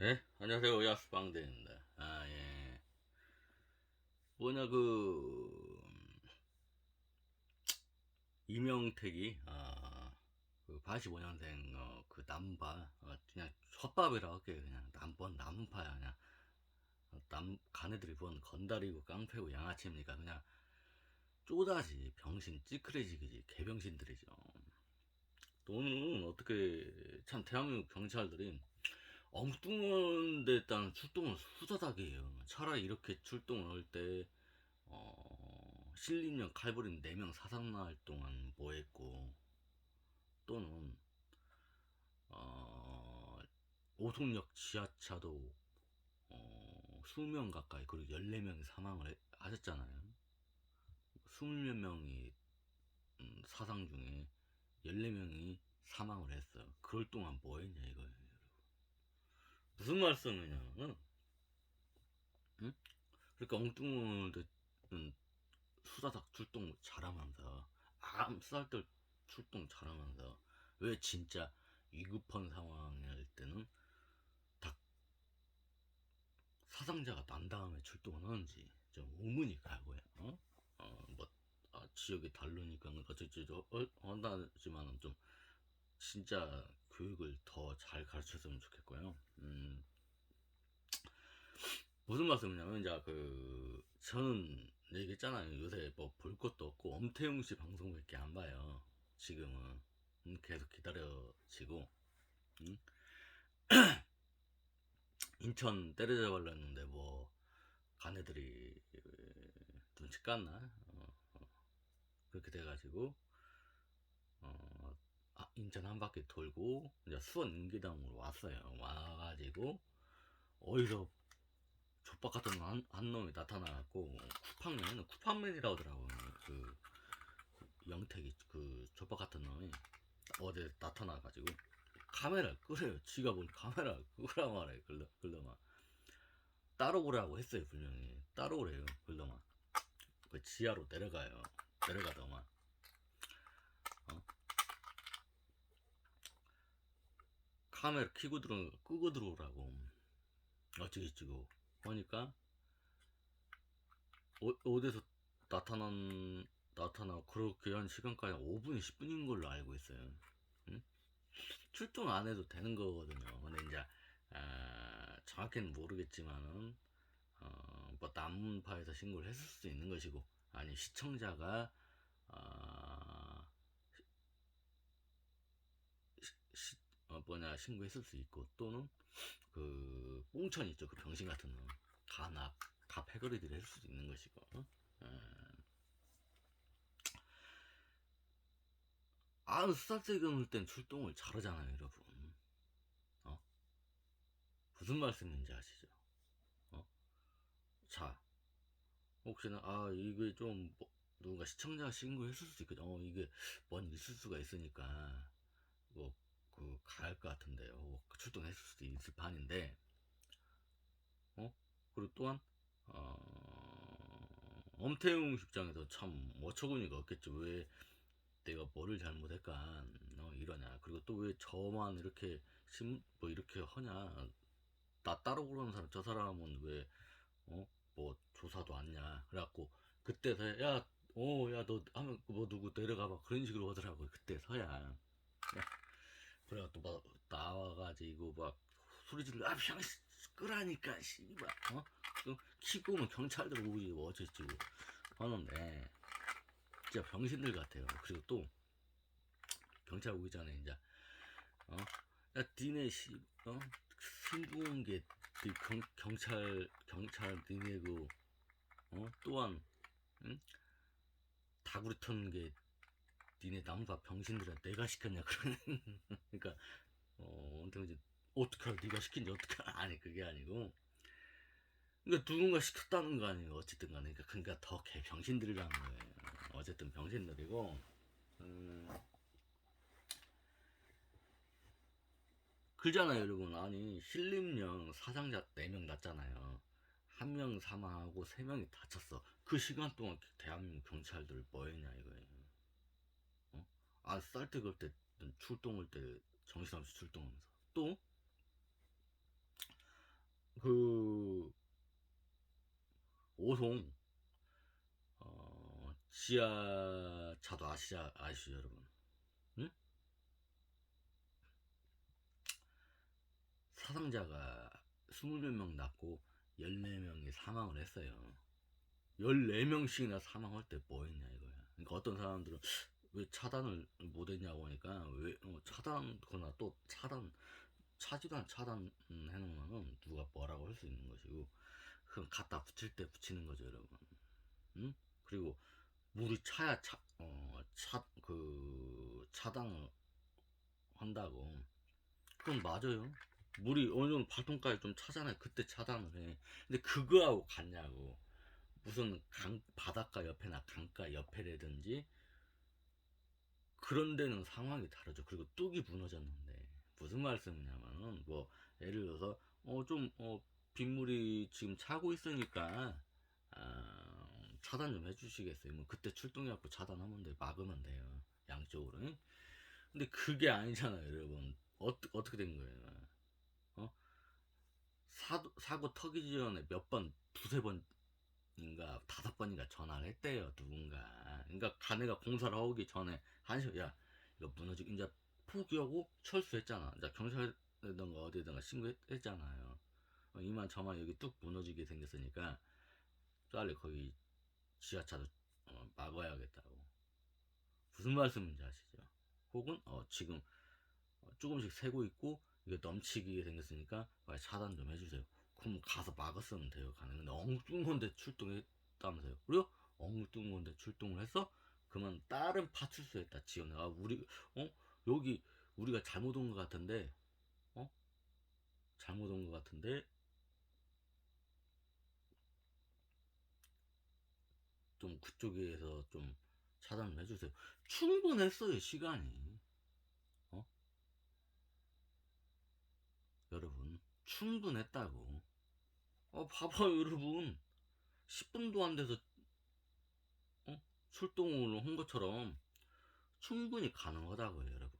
예? 안녕하세요. 야스방대입니다. 아, 예. 뭐냐, 그, 이명택이, 아, 그 85년생, 어, 그 남파, 어, 그냥 헛밥이라 할게요. 그냥 남번, 남파야, 그냥. 어, 남, 가네들이 뭔 건달이고 깡패고 양아치입니까? 그냥 쪼다지, 병신, 찌끄레지기지, 개병신들이죠. 또는 어떻게, 참, 대한민국 경찰들이 엉뚱한 데 일단 출동을 후다닥 해요. 차라리 이렇게 출동을 할 때, 어, 신림령 칼부림 4명 사상 날 동안 뭐 했고, 또는, 어, 오송역 지하차도, 어, 20명 가까이, 그리고 14명이 사망을 해- 하셨잖아요. 20명이 음, 사상 중에 14명이 사망을 했어요. 그럴 동안 뭐 했냐 이거예요. 무슨 말씀이냐면, 응? 그러니까 엉뚱한 수다닥 출동 잘하면서, 암쌀들 출동 잘하면서, 왜 진짜 위급한 상황일 때는 다 사상자가 난 다음에 출동을 하는지 좀 의문이 가고요. 어? 어, 뭐, 아, 지역이 다르니까 어쩌저쩌 한다지만은 좀 진짜 교육을 더 잘 가르쳤으면 좋겠고요. 음, 무슨 말씀이냐면 이제 그 저는 얘기했잖아요. 요새 뭐 볼 것도 없고 엄태웅 씨 방송밖에 안 봐요. 지금은 음, 계속 기다려지고 음? 인천 때려잡으려 했는데 뭐 가네들이 눈치 깠나 어, 어. 그렇게 돼가지고 어, 아, 인천 한 바퀴 돌고 이제 수원 인기당으로 왔어요. 와가지고 어디서 족박 같은 한, 한 놈이 나타나갖고 쿠팡맨은 쿠팡맨이라고 하더라고요. 그, 그 영택이 그 족박 같은 놈이 어제 나타나가지고 카메라 끄래요. 지가 뭘 카메라 끄라 말해. 글러 글러마 따로 오라고 했어요 분명히 따로 오래요 글러마 그 지하로 내려가요. 내려가더만 카메라 켜고 들어 끄고 들어오라고 어찌 찍고 보니까 어, 어디서 나타난 나타나 그렇게 한 시간까지 5분 10분인 걸로 알고 있어요. 응? 출동 안 해도 되는 거거든요. 근데 이제 아, 정확히는 모르겠지만은 어, 뭐 남파에서 신고를 했을 수도 있는 것이고 아니 시청자가 아, 시, 시, 어, 뭐냐 신고했을 수 있고 또는 그 뽕천 있죠 그 병신 같은 놈 가나 다 패거리들이 했을 수도 있는 것이고 어? 에. 아 수사세 금을 땐 출동을 잘하잖아요 여러분 어? 무슨 말씀인지 아시죠 어? 자 혹시나 아 이게 좀 뭐, 누군가 시청자가 신고했을 수도 있거든 어 이게 뭔 있을 수가 있으니까 뭐 그 가할 것 같은데요. 출동했을 수도 있을 판인데, 어? 그리고 또한 어, 엄태웅 입장에서 참 어처구니가 없겠죠. 왜 내가 뭐를 잘못했까 어, 이러냐. 그리고 또 왜 저만 이렇게 심, 뭐 이렇게 하냐. 나 따로 그러는 사람 저 사람은 왜 어? 뭐 조사도 않냐. 그래갖고 그때서야 야, 어, 야, 너 하면 뭐 누구 내려가봐 그런 식으로 하더라고요. 그때서야. 야, 그래가 또 막 나와가지고 막 소리 지르고 아 병 끄라니까 씨발 어? 또 키고 오면 경찰들 오지 뭐 어쩌지 하는데 진짜 병신들 같아요 그리고 또 경찰 오기 전에 이제 어? 야 니네 씨 어? 신고한 게그 경, 경찰 경찰 니네고 어? 또한 응? 다구리 턴게 니네 남자 병신들아 내가 시켰냐 그러는. 그러니까 어 엄청 이제 어떻게 네가 시킨지 어떻게 아니 그게 아니고. 그러니까 누군가 시켰다는 거 아니에요 어쨌든 간에. 그러니까, 그러니까 더 개 병신들이라는 거예요. 어쨌든 병신들이고. 음. 그잖아요 여러분. 아니 신림령 사상자 4명 났잖아요. 한 명 사망하고 3명이 다쳤어. 그 시간 동안 대한민국 경찰들 뭐했냐 이거예요 아, 그럴 때 출동할 때 정신없이 출동하면서 또 그 오송 어, 지하차도 아시죠, 아시죠 여러분? 응? 사상자가 20명 났고 14명이 사망을 했어요. 14명씩이나 사망할 때 뭐 했냐 이거야. 그러니까 어떤 사람들은 왜 차단을 못 했냐고 하니까 왜 어, 차단 거나 또 차단 차지단 차단 음, 해놓으면은 누가 뭐라고 할 수 있는 것이고 그건 갖다 붙일 때 붙이는 거죠 여러분. 응? 그리고 물이 차야 차, 어, 차, 그, 차단을 한다고. 그건 맞아요. 물이 어느 정도 발통까지 좀 차잖아요. 그때 차단을 해. 근데 그거하고 같냐고. 무슨 강, 바닷가 옆에나 강가 옆에라든지 그런 데는 상황이 다르죠. 그리고 뚝이 무너졌는데 무슨 말씀이냐면은 뭐 예를 들어서 어 좀 어 빗물이 지금 차고 있으니까 아, 차단 좀 해주시겠어요. 뭐 그때 출동해갖고 차단하면 돼 막으면 돼요. 양쪽으로. 응? 근데 그게 아니잖아요, 여러분. 어, 어떻게 된 거예요? 어? 사고, 사고 터지기 전에 몇 번, 두세 번 인가, 다섯 번인가 전화를 했대요, 누군가. 그러니까 가네가 공사를 하기 전에, 한 시간, 야, 이거 무너지고, 이제 포기하고 철수했잖아. 이제 경찰이든가 어디든가 신고했잖아요. 어, 이만 저만 여기 뚝 무너지게 생겼으니까, 빨리 거기 지하차도 어, 막아야겠다고. 무슨 말씀인지 아시죠? 혹은, 어, 지금, 어, 조금씩 새고 있고 이게 넘치게 생겼으니까 빨리 차단 좀 해주세요. 그럼 가서 막았으면 돼요. 가는 근데 엉뚱한데 출동했다면서요. 그리고 엉뚱한데 출동을 해서 그만 다른 파출소에 다 지원해. 아 우리 어 여기 우리가 잘못 온 것 같은데 어 잘못 온 것 같은데 좀 그쪽에서 좀 차단 을 해주세요. 충분했어요 시간이. 여러분 충분했다고 어 봐봐요 여러분. 10분도 안 돼서 어? 출동을 한 것처럼 충분히 가능하다고요 여러분.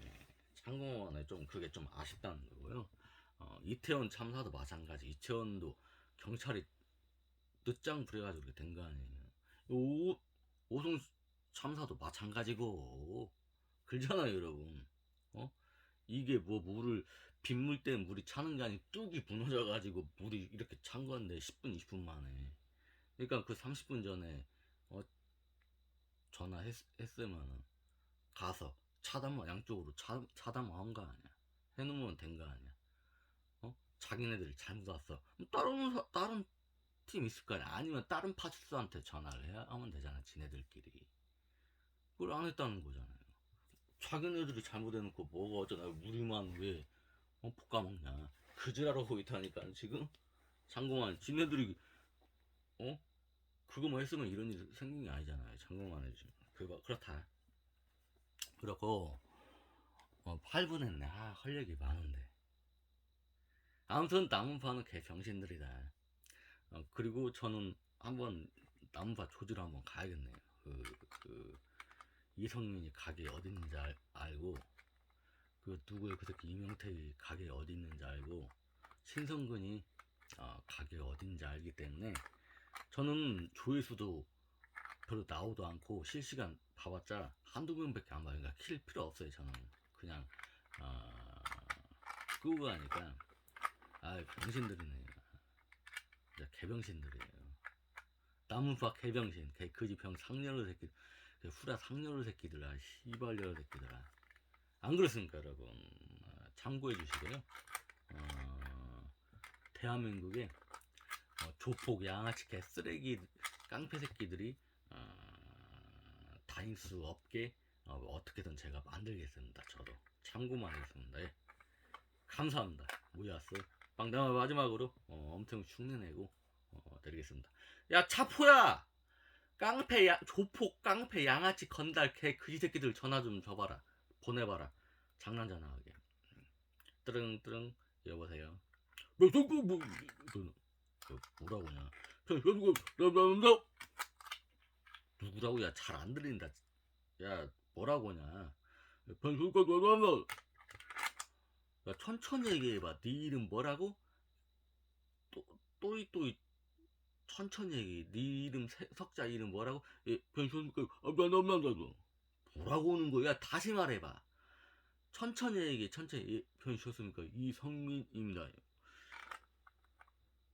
네, 창공원에 좀 그게 좀 아쉽다는 거고요. 어, 이태원 참사도 마찬가지. 이태원도 경찰이 늦장 부려가지고 이렇게 된 거 아니에요. 오, 오송 참사도 마찬가지고. 그러잖아요 여러분. 어? 이게 뭐 물을 빗물 때문에 물이 차는 게 아니고 뚝이 무너져 가지고 물이 이렇게 찬 건데 10분 20분 만에. 그러니까 그 30분 전에 어 전화했으면은 가서 차단만 양쪽으로 차, 차단만 한거 아니야. 해놓으면 된 거 아니야. 어? 자기네들이 잘못 왔어 그럼 다른 사- 다른 팀 있을 거 아니야. 아니면 다른 파출소한테 전화를 해야 하면 되잖아 지네들끼리. 그걸 안 했다는 거잖아요 자기네들이 잘못해놓고 뭐가 어쩌나 우리만 왜 어, 볶아먹냐. 그지랄하고 있다니까 지금? 장공환 지네들이 어? 그거만 했으면 이런 일 생긴 게 아니잖아요 장공환 해지. 그 그렇다. 그렇고 어 8분 했네. 아할 얘기 많은데. 아무튼 나무파는 개 병신들이다. 어, 그리고 저는 한번 나무파 조지로 한번 가야겠네요. 그, 그 이성민이 가게 어디 있는지 알, 알고 그 누구의 그 새끼 이명택이 가게 어디 있는지 알고 신성근이 어, 가게 어디 있는지 알기 때문에 저는 조회수도 별로 나오도 않고 실시간 봐봤자 한두 명밖에 안 봐요. 그러니까 킬 필요 없어요. 저는 그냥 어, 끄고 가니까 아 병신들이네. 개병신들이에요. 나무파 개병신, 개 그지병 상렬의 새끼. 그 후라 상렬 새끼들아 시발려 새끼들아. 안 그렇습니까 여러분? 어, 참고해 주시고요. 어, 대한민국에 어, 조폭 양아치 개 쓰레기 깡패 새끼들이 어, 다닐 수 없게 어, 떻게든 제가 만들겠습니다 저도. 참고만 하겠습니다. 예. 감사합니다. 모야스 빵당마 마지막으로 어, 엄청 흉내내고 어, 드리겠습니다. 야 차포야 깡패 야, 조폭 깡패 양아치 건달 개 그지 새끼들 전화 좀 줘봐라. 보내봐라. 장난 전화하게. 뜨릉 뜨릉. 여보세요. 뭐, 뭐라고냐. 누구라고? 야 잘 안 들린다. 야 뭐라고냐. 야 천천히 얘기해봐. 네 이름 뭐라고? 또이 또이 천천히 얘기 네 이름 세- 석자 이름 뭐라고? 예 변수니까 아 나 나 나 나 뭐라고 오는 거야? 다시 말해봐. 천천히 얘기 천천히. 예 변수였습니까? 이성민입니다.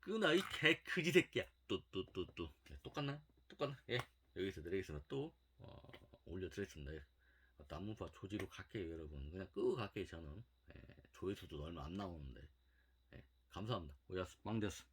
끄나 이개 그지 새끼야. 또 또 또또. 똑같나? 똑같나? 예 여기서 내리겠습니다. 또 어, 올려드리겠습니다. 예. 나무파 조지로 갈게요 여러분. 그냥 끄고 갈게요 저는. 예, 조회수도 얼마 안 나오는데. 예, 감사합니다. 오야스 빵데스